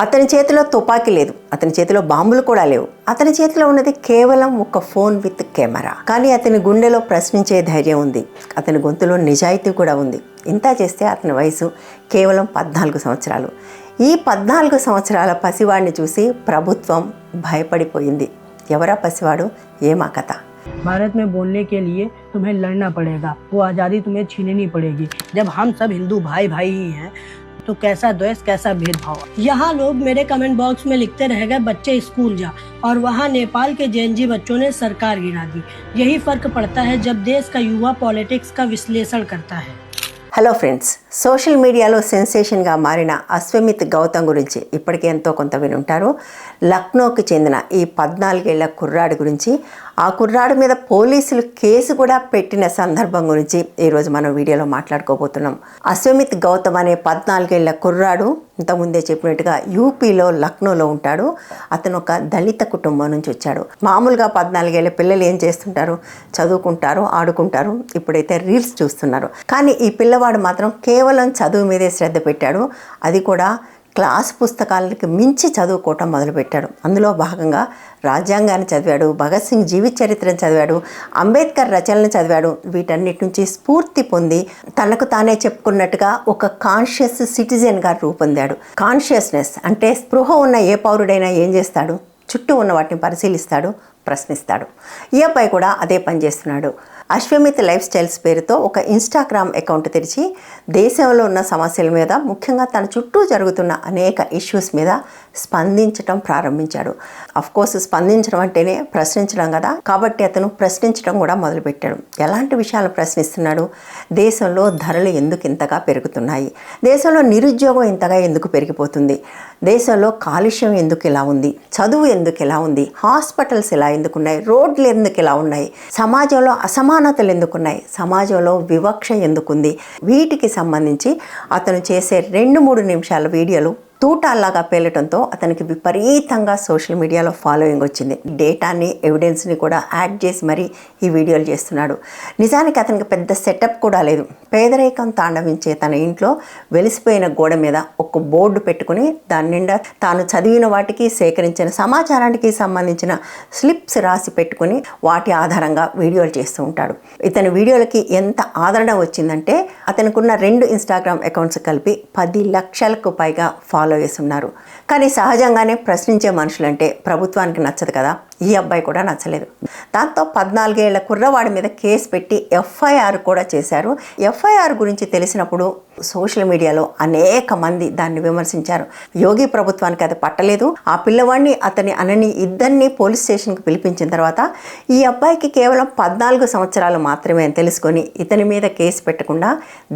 అతని చేతిలో తుపాకీ లేదు అతని చేతిలో బాంబులు కూడా లేవు అతని చేతిలో ఉన్నది కేవలం ఒక ఫోన్ విత్ కెమెరా కానీ అతని గుండెలో ప్రశ్నించే ధైర్యం ఉంది అతని గొంతులో నిజాయితీ కూడా ఉంది ఇంత చేస్తే అతని వయసు కేవలం పద్నాలుగు సంవత్సరాలు ఈ పద్నాలుగు సంవత్సరాల పసివాడిని చూసి ప్రభుత్వం భయపడిపోయింది ఎవరా పసివాడు ఏమా కథ भारत में बोलने के लिए तुम्हें लड़ना पड़ेगा वो आज़ादी तुम्हें छीननी पड़ेगी जब हम सब हिंदू भाई भाई ही हैं तो कैसा द्वेष कैसा भेदभाव यहाँ लोग मेरे कमेंट बॉक्स में लिखते रह गए बच्चे स्कूल जा और वहाँ नेपाल के जेएनजी बच्चों ने सरकार गिरा दी यही फर्क पड़ता है जब देश का युवा पॉलिटिक्स का विश्लेषण करता है హలో ఫ్రెండ్స్ సోషల్ మీడియాలో సెన్సేషన్గా మారిన అశ్వమిత్ గౌతమ్ గురించి ఇప్పటికే ఎంతో కొంత వినుంటారు లక్నోకి చెందిన ఈ పద్నాలుగేళ్ల కుర్రాడి గురించి ఆ కుర్రాడు మీద పోలీసులు కేసు కూడా పెట్టిన సందర్భం గురించి ఈరోజు మనం వీడియోలో మాట్లాడుకోబోతున్నాం. అశ్వమిత్ గౌతమ్ అనే పద్నాలుగేళ్ళ కుర్రాడు ఇంతకుముందే చెప్పినట్టుగా యూపీలో లక్నోలో ఉంటాడు. అతను ఒక దళిత కుటుంబం నుంచి వచ్చాడు. మామూలుగా పద్నాలుగేళ్ళ పిల్లలు ఏం చేస్తుంటారు? చదువుకుంటారు ఆడుకుంటారు ఇప్పుడైతే రీల్స్ చూస్తున్నారు. కానీ ఈ పిల్లవాడు మాత్రం కేవలం చదువు మీదే శ్రద్ధ పెట్టాడు. అది కూడా క్లాస్ పుస్తకాలకి మించి చదువుకోవటం మొదలుపెట్టాడు. అందులో భాగంగా రాజ్యాంగాన్ని చదివాడు భగత్ సింగ్ జీవిత చరిత్రను చదివాడు అంబేద్కర్ రచనలను చదివాడు. వీటన్నిటి నుంచి స్ఫూర్తి పొంది తనకు తానే చెప్పుకున్నట్టుగా ఒక కాన్షియస్ సిటిజన్గా రూపొందాడు. కాన్షియస్నెస్ అంటే స్పృహ ఉన్న ఏ పౌరుడైనా ఏం చేస్తాడు? చుట్టూ ఉన్న వాటిని పరిశీలిస్తాడు. ప్రశ్నిస్తాడు. ఈ అబ్బాయి కూడా అదే పని చేస్తున్నాడు. అశ్వమిత్ లైఫ్ స్టైల్స్ పేరుతో ఒక ఇన్స్టాగ్రామ్ అకౌంట్ తెరిచి దేశంలో ఉన్న సమస్యల మీద ముఖ్యంగా తన చుట్టూ జరుగుతున్న అనేక ఇష్యూస్ మీద స్పందించడం ప్రారంభించాడు. కోర్స్ స్పందించడం అంటేనే ప్రశ్నించడం కదా. కాబట్టి అతను ప్రశ్నించడం కూడా మొదలుపెట్టాడు. ఎలాంటి విషయాలు ప్రశ్నిస్తున్నాడు? దేశంలో ధరలు ఎందుకు ఇంతగా పెరుగుతున్నాయి? దేశంలో నిరుద్యోగం ఇంతగా ఎందుకు పెరిగిపోతుంది? దేశంలో కాలుష్యం ఎందుకు ఇలా ఉంది? చదువు ఎందుకు ఇలా ఉంది? హాస్పిటల్స్ ఇలా ఎందుకు ఉన్నాయి రోడ్లు ఎందుకు ఇలా ఉన్నాయి? సమాజంలో అసమానతలు ఎందుకున్నాయి? సమాజంలో వివక్ష ఎందుకుంది? వీటికి సంబంధించి అతను చేసే రెండు మూడు నిమిషాల వీడియోలు తూటాల్లాగా పేలటంతో అతనికి విపరీతంగా సోషల్ మీడియాలో ఫాలోయింగ్ వచ్చింది. డేటాని ఎవిడెన్స్ని కూడా యాడ్ చేసి మరీ ఈ వీడియోలు చేస్తున్నాడు. నిజానికి అతనికి పెద్ద సెటప్ కూడా లేదు. పేదరికం తాండవించే తన ఇంట్లో వెలిసిపోయిన గోడ మీద ఒక బోర్డు పెట్టుకుని దాని నిండా తాను చదివిన వాటికి సేకరించిన సమాచారానికి సంబంధించిన స్లిప్స్ రాసి పెట్టుకుని వాటి ఆధారంగా వీడియోలు చేస్తూ ఉంటాడు. ఇతని వీడియోలకి ఎంత ఆదరణ వచ్చిందంటే అతనికి ఉన్న రెండు ఇన్స్టాగ్రామ్ అకౌంట్స్ కలిపి పది లక్షలకు పైగా ఫాలో వేసున్నారు. కానీ సహజంగానే ప్రశ్నించే మనుషులంటే ప్రభుత్వానికి నచ్చదు కదా. ఈ అబ్బాయి కూడా నచ్చలేదు. దాంతో పద్నాలుగేళ్ళ కుర్రవాడి మీద కేసు పెట్టి ఎఫ్ఐఆర్ కూడా చేశారు. ఎఫ్ఐఆర్ గురించి తెలిసినప్పుడు సోషల్ మీడియాలో అనేక మంది దాన్ని విమర్శించారు. యోగి ప్రభుత్వానికి అది పట్టలేదు. ఆ పిల్లవాడిని అతని అనని ఇద్దరిని పోలీస్ స్టేషన్కి పిలిపించిన తర్వాత ఈ అబ్బాయికి కేవలం పద్నాలుగు సంవత్సరాలు మాత్రమే అని తెలుసుకొని ఇతని మీద కేసు పెట్టకుండా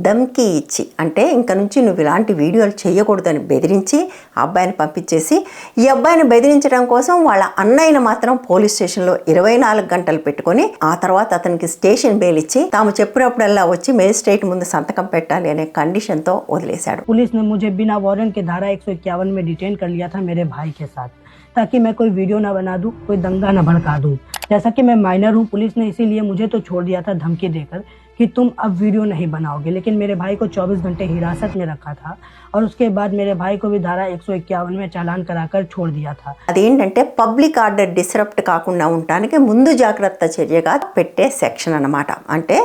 దమ్కి ఇచ్చి అంటే ఇంక నుంచి నువ్వు ఇలాంటి వీడియోలు చేయకూడదని బెదిరించి ఆ అబ్బాయిని పంపించేసి ఈ అబ్బాయిని బెదిరించడం కోసం వాళ్ళ అన్నయ్యను మాత్రం పోలీస్ స్టేషన్లో ఇరవై నాలుగు గంటలు పెట్టుకొని ఆ తర్వాత అతనికి స్టేషన్ బెయిల్ ఇచ్చి తాము చెప్పినప్పుడల్లా వచ్చి మేజిస్ట్రేట్ ముందు సంతకం పెట్టాలి అనే కండిషన్తో వదిలేశాడు पुलिस ने मुझे बिना वारंट के धारा एक में डिटेन कर लिया था मेरे भाई के साथ ताकि मैं कोई वीडियो ना बना दूं कोई दंगा ना भड़का दूं जैसा कि मैं माइनर हूं पुलिस ने इसीलिए मुझे तो छोड़ दिया था धमकी देकर कि तुम अब वीडियो नहीं बनाओगे लेकिन मेरे भाई को 24 घंटे हिरासत में रखा था और उसके बाद मेरे भाई को भी धारा एक में चालान कराकर छोड़ दिया था అదేంటంటే పబ్లిక్ ఆర్డర్ డిస్రప్ట్ కాకుండా ఉండటానికి ముందు జాగ్రత్త చర్యగా పెట్టే సెక్షన్ అన్నమాట అంటే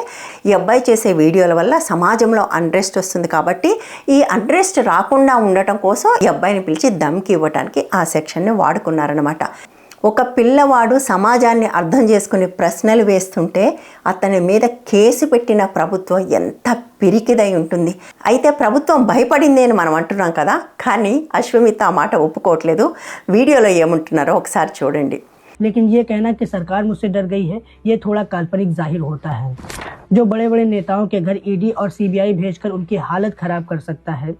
ఈ అబ్బాయి చేసే వీడియోల వల్ల సమాజంలో అన్రెస్ట్ వస్తుంది కాబట్టి ఈ అన్రెస్ట్ రాకుండా ఉండటం కోసం ఈ అబ్బాయిని పిలిచి దమ్కి ఇవ్వడానికి ఆ సెక్షన్ని వాడుకున్నారనమాట ఒక పిల్లవాడు సమాజాన్ని అర్థం చేసుకుని ప్రశ్నలు వేస్తుంటే అతని మీద కేసు పెట్టిన ప్రభుత్వం ఎంత పిరికిదై ఉంటుంది అయితే ప్రభుత్వం భయపడింది అని మనం అంటున్నాం కదా కానీ అశ్వమిత ఆ మాట ఒప్పుకోవట్లేదు వీడియోలో ఏమంటున్నారో ఒకసారి చూడండి लेकिन ये कहना कि सरकार मुझसे डर गई है ये थोड़ा काल्पनिक जाहिर होता है जो बड़े बड़े नेताओं के घर ईडी और सीबीआई भेजकर उनकी हालत खराब कर सकता है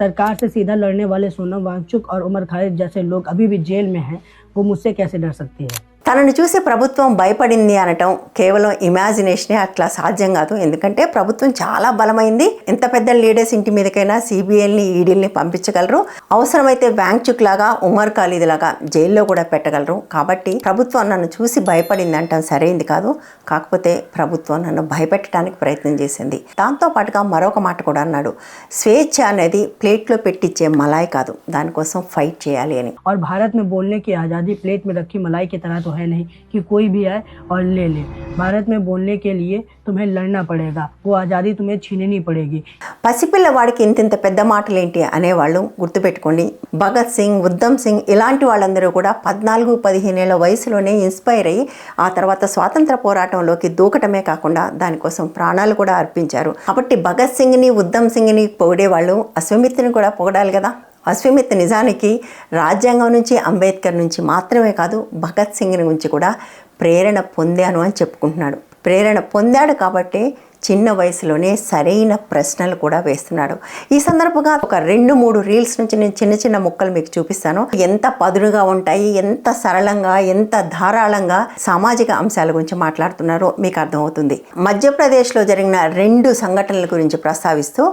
सरकार से सीधा लड़ने वाले सोनम वांगचुक और उमर खालिद जैसे लोग अभी भी जेल में हैं, वो मुझसे कैसे डर सकती है? తనను చూసి ప్రభుత్వం భయపడింది అనటం కేవలం ఇమాజినేషనే అట్లా సాధ్యం కాదు. ఎందుకంటే ప్రభుత్వం చాలా బలమైంది. ఎంత పెద్ద లీడర్స్ ఇంటి మీదకైనా సిబిఐల్ని ఈడీల్ని పంపించగలరు. అవసరమైతే వ్యాంగ్చుక్ లాగా ఉమర్ ఖాళీద్ లాగా జైల్లో కూడా పెట్టగలరు. కాబట్టి ప్రభుత్వం నన్ను చూసి భయపడింది అంటాం సరైంది కాదు. కాకపోతే ప్రభుత్వం నన్ను భయపెట్టడానికి ప్రయత్నం చేసింది. దాంతో పాటుగా మరొక మాట కూడా అన్నాడు. స్వేచ్ఛ అనేది ప్లేట్లో పెట్టించే మలాయి కాదు. దానికోసం ఫైట్ చేయాలి అని. భారత్ బోల్నే ఆజాదీ ప్లేట్ మీద రక్కి మలాయి తర్వాత है नहीं कि कोई भी आए और ले ले भारत में बोलने के लिए तुम्हें लड़ना पड़ेगा वो आज़ादी तुम्हें छीननी पड़ेगी పసిపిల్లవాడికి ఇంతింత పెద్ద మాటలేంటి అనేవాళ్ళు గుర్తుపెట్టుకోండి భగత్ సింగ్ ఉద్దమ్ సింగ్ ఇలాంటి వాళ్ళందరూ కూడా పద్నాలుగు పదిహేనేళ్ల వయసులోనే ఇన్స్పైర్ అయ్యి ఆ తర్వాత స్వాతంత్ర పోరాటంలోకి దూకటమే కాకుండా దానికోసం ప్రాణాలు కూడా అర్పించారు కాబట్టి భగత్ సింగ్ని ఉద్దమ్ సింగ్ని పొగిడేవాళ్ళు అశ్వమిత్ని కూడా పొగడాలి కదా అశ్వమిత్ నిజానికి రాజ్యాంగం నుంచి అంబేద్కర్ నుంచి మాత్రమే కాదు భగత్ సింగ్ నుంచి కూడా ప్రేరణ పొందాను అని చెప్పుకుంటున్నాడు. ప్రేరణ పొందాడు కాబట్టి చిన్న వయసులోనే సరైన ప్రశ్నలు కూడా వేస్తున్నాడు. ఈ సందర్భంగా ఒక రెండు మూడు రీల్స్ నుంచి నేను చిన్న చిన్న ముక్కలు మీకు చూపిస్తాను. ఎంత పదునుగా ఉంటాయి ఎంత సరళంగా ఎంత ధారాళంగా సామాజిక అంశాల గురించి మాట్లాడుతున్నారో మీకు అర్థమవుతుంది. మధ్యప్రదేశ్లో జరిగిన రెండు సంఘటనల గురించి ప్రస్తావిస్తూ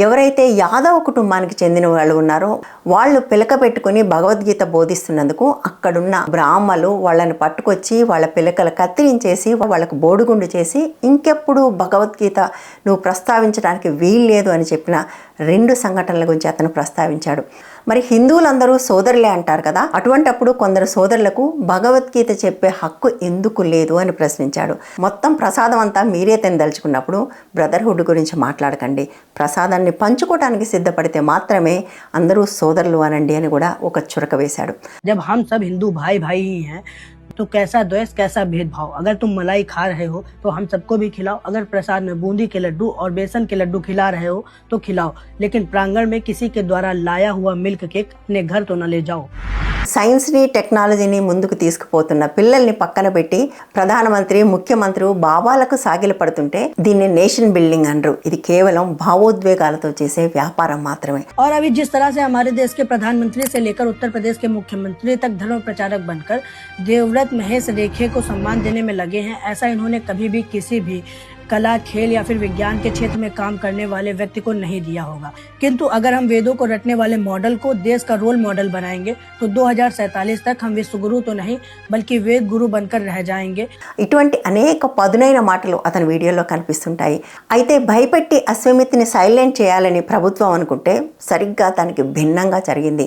ఎవరైతే యాదవ్ కుటుంబానికి చెందిన వాళ్ళు ఉన్నారో వాళ్ళు పిలక పెట్టుకుని భగవద్గీత బోధిస్తున్నందుకు అక్కడున్న బ్రాహ్మలు వాళ్ళని పట్టుకొచ్చి వాళ్ళ పిలకలు కత్తిరించేసి వాళ్ళకు బోడుగుండు చేసి ఇంకెప్పుడు భగవద్గీత నువ్వు ప్రస్తావించడానికి వీల్లేదు అని చెప్పిన రెండు సంఘటనల గురించి అతను ప్రస్తావించాడు. మరి హిందువులందరూ సోదరులే అంటారు కదా అటువంటప్పుడు కొందరు సోదరులకు భగవద్గీత చెప్పే హక్కు ఎందుకు లేదు అని ప్రశ్నించాడు. మొత్తం ప్రసాదం అంతా మీరే తినదలుచుకున్నప్పుడు బ్రదర్హుడ్ గురించి మాట్లాడకండి. ప్రసాదాన్ని పంచుకోవటానికి సిద్ధపడితే మాత్రమే అందరూ సోదరులు అనండి అని కూడా ఒక చురక వేశాడు. జబ్ హిందూ భాయ్ భాయి तो कैसा द्वेष कैसा भेदभाव अगर तुम मलाई खा रहे हो तो हम सबको भी खिलाओ अगर प्रसाद में बूंदी के लड्डू और बेसन के लड्डू खिला रहे हो तो खिलाओ लेकिन प्रांगण में किसी के द्वारा लाया हुआ मिल्क केक अपने घर तो न ले जाओ సైన్స్ని టెక్నాలజీని ముందుకు తీసుకుపోతున్న పిల్లల్ని పక్కన పెట్టి ప్రధానమంత్రి ముఖ్యమంత్రి బాబాలకు సాగిల పడుతుంటే దీన్ని నేషన్ బిల్డింగ్ అనరు ఇది కేవలం భావోద్వేగాలతో చేసే వ్యాపారం మాత్రమే और अभी जिस तरह से हमारे देश के प्रधानमंत्री से लेकर उत्तर प्रदेश के मुख्यमंत्री तक धर्म प्रचारक बनकर देवव्रत महेश रेखे को सम्मान देने में लगे हैं। ऐसा इन्होंने कभी भी किसी भी कला खेल या फिर विज्ञान के क्षेत्र में काम करने वाले व्यक्ति को नहीं दिया होगा किंतु अगर हम वेदों को रटने वाले मॉडल को देश का रोल मॉडल बनाएंगे तो 2047 तक हम विश्व गुरु तो नहीं बल्कि वेद गुरु बनकर रह जाएंगे ఇటువంటి అనేక పదునైన మాటలు అతని వీడియోలో కనిపిస్తుంటాయి అయితే భయపెట్టి అశ్వమిత్ని సైలెంట్ చేయాలని ప్రభుత్వం అనుకుంటే సరిగ్గా దానికి భిన్నంగా జరిగింది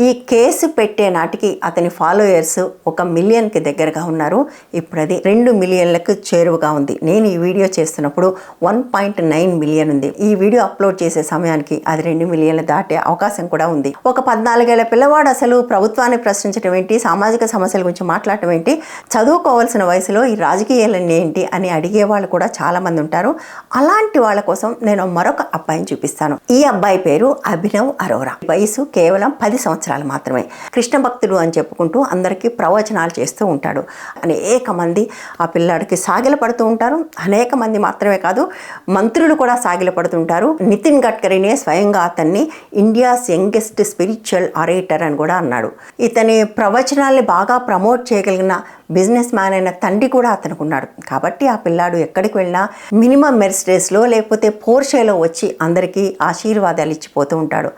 ఈ కేసు పెట్టే నాటికి అతని ఫాలోయర్స్ ఒక మిలియన్కి దగ్గరగా ఉన్నారు ఇప్పుడు అది రెండు మిలియన్లకు చేరువగా ఉంది నేను ఈ వీడియో చేస్తున్నప్పుడు వన్ పాయింట్ నైన్ మిలియన్ ఉంది. ఈ వీడియో అప్లోడ్ చేసే సమయానికి అది రెండు మిలియన్లు దాటే అవకాశం కూడా ఉంది. ఒక పద్నాలుగేళ్ళ పిల్లవాడు అసలు ప్రభుత్వాన్ని ప్రశ్నించడం ఏంటి? సామాజిక సమస్యల గురించి మాట్లాడటం ఏంటి? చదువుకోవాల్సిన వయసులో ఈ రాజకీయాలన్నీ ఏంటి అని అడిగే వాళ్ళు కూడా చాలా మంది ఉంటారు. అలాంటి వాళ్ళ కోసం నేను మరొక అబ్బాయిని చూపిస్తాను. ఈ అబ్బాయి పేరు అభినవ్ అరోరా. వయసు కేవలం పది సంవత్సరాలు మాత్రమే. కృష్ణ భక్తుడు అని చెప్పుకుంటూ అందరికీ ప్రవచనాలు చేస్తూ ఉంటాడు. అనేక మంది ఆ పిల్లాడికి సాగిల పడుతూ ఉంటారు. అనేక మంది మాత్రమే కాదు మంత్రులు కూడా సాగిలపడుతుంటారు నితిన్ గడ్కరీనే స్వయంగా అతన్ని ఇండియాస్ యంగెస్ట్ స్పిరిచువల్ ఆరేటర్ అని కూడా అన్నాడు. ఇతని ప్రవచనాల్ని బాగా ప్రమోట్ చేయగలిగిన బిజినెస్ మ్యాన్ అయిన తండ్రి కూడా అతనికి ఉన్నాడు. కాబట్టి ఆ పిల్లాడు ఎక్కడికి వెళ్ళినా మినిమం మెరిస్టేస్లో లేకపోతే పోర్షేలో వచ్చి అందరికీ ఆశీర్వాదాలు ఇచ్చిపోతూ ఉంటాడు.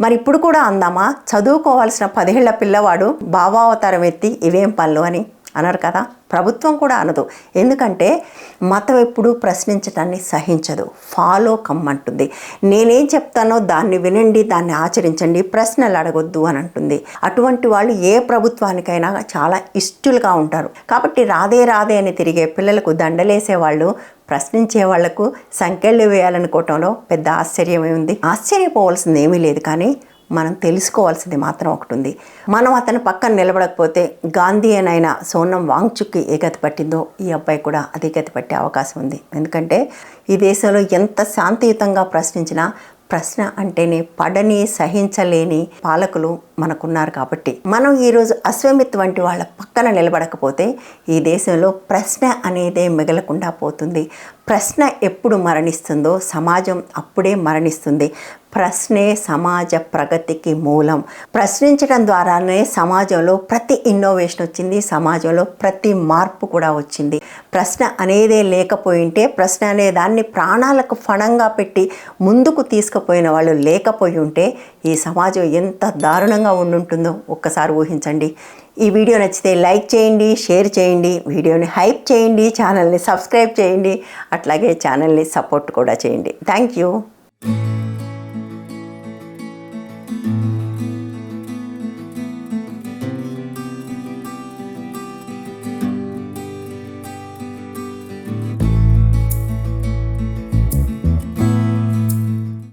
మరి ఇప్పుడు కూడా అందామా? చదువుకోవాల్సిన పదేళ్ళ పిల్లవాడు భావావతారం ఎత్తి ఇవేం పనులు అని అనరు కదా? ప్రభుత్వం కూడా అనదు. ఎందుకంటే మతం ఎప్పుడు ప్రశ్నించటాన్ని సహించదు. ఫాలో కమ్మంటుంది నేనేం చెప్తానో దాన్ని వినండి దాన్ని ఆచరించండి ప్రశ్నలు అడగొద్దు అని అంటుంది. అటువంటి వాళ్ళు ఏ ప్రభుత్వానికైనా చాలా ఇష్టలుగా ఉంటారు. కాబట్టి రాదే రాదే అని తిరిగే పిల్లలకు దండలేసే వాళ్ళు ప్రశ్నించే వాళ్ళకు సంకెళ్ళు వేయాలనుకోవటంలో పెద్ద ఆశ్చర్యమే ఉంది. ఆశ్చర్యపోవాల్సింది ఏమీ లేదు కానీ మనం తెలుసుకోవాల్సింది మాత్రం ఒకటి ఉంది మనం అతని పక్కన నిలబడకపోతే గాంధీ అయిన సోనం వాంగ్చుక్కి ఏ గతి పట్టిందో ఈ అబ్బాయి కూడా అదే గతి పట్టే అవకాశం ఉంది. ఎందుకంటే ఈ దేశంలో ఎంత శాంతియుతంగా ప్రశ్నించినా ప్రశ్న అంటేనే పడని సహించలేని పాలకులు మనకున్నారు కాబట్టి మనం ఈరోజు అశ్వమిత్ వంటి వాళ్ళ పక్కన నిలబడకపోతే ఈ దేశంలో ప్రశ్న అనేదే మిగలకుండా పోతుంది. ప్రశ్న ఎప్పుడు మరణిస్తుందో సమాజం అప్పుడే మరణిస్తుంది. ప్రశ్నే సమాజ ప్రగతికి మూలం. ప్రశ్నించడం ద్వారానే సమాజంలో ప్రతి ఇన్నోవేషన్ వచ్చింది సమాజంలో ప్రతి మార్పు కూడా వచ్చింది. ప్రశ్న అనేదే లేకపోయింటే ప్రశ్న అనే దాన్ని ప్రాణాలకు ఫణంగా పెట్టి ముందుకు తీసుకుపోయిన వాళ్ళు లేకపోయి ఉంటే ఈ సమాజం ఎంత దారుణంగా ఉండుంటుందో ఒక్కసారి ఊహించండి. ఈ వీడియో నచ్చితే లైక్ చేయండి షేర్ చేయండి వీడియోని హైప్ చేయండి ఛానల్ని సబ్స్క్రైబ్ చేయండి అట్లాగే ఛానల్ని సపోర్ట్ కూడా చేయండి. Thank you.